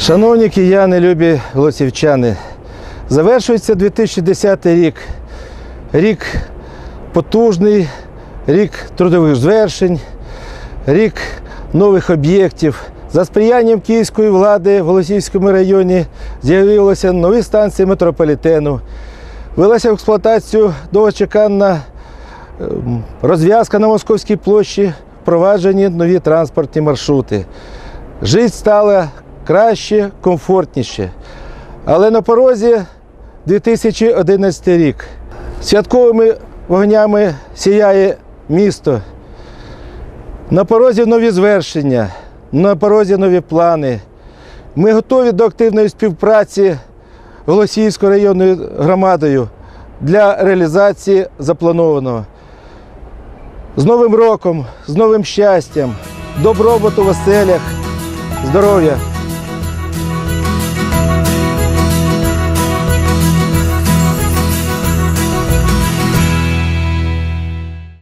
Шановні кияни, любі голосівчани, завершується 2010 рік. Рік потужний, рік трудових звершень, рік нових об'єктів. За сприянням київської влади в Голосівському районі з'явилися нові станції метрополітену. Велася в експлуатацію довгочеканна ем, розв'язка на Московській площі, впроваджені нові транспортні маршрути. Життя стала краще, комфортніше. Але на порозі 2011 рік. Святковими вогнями сіяє місто. На порозі нові звершення, на порозі нові плани. Ми готові до активної співпраці Голосіївською районною громадою для реалізації запланованого. З Новим роком, з новим щастям, добробуту в оселях, здоров'я!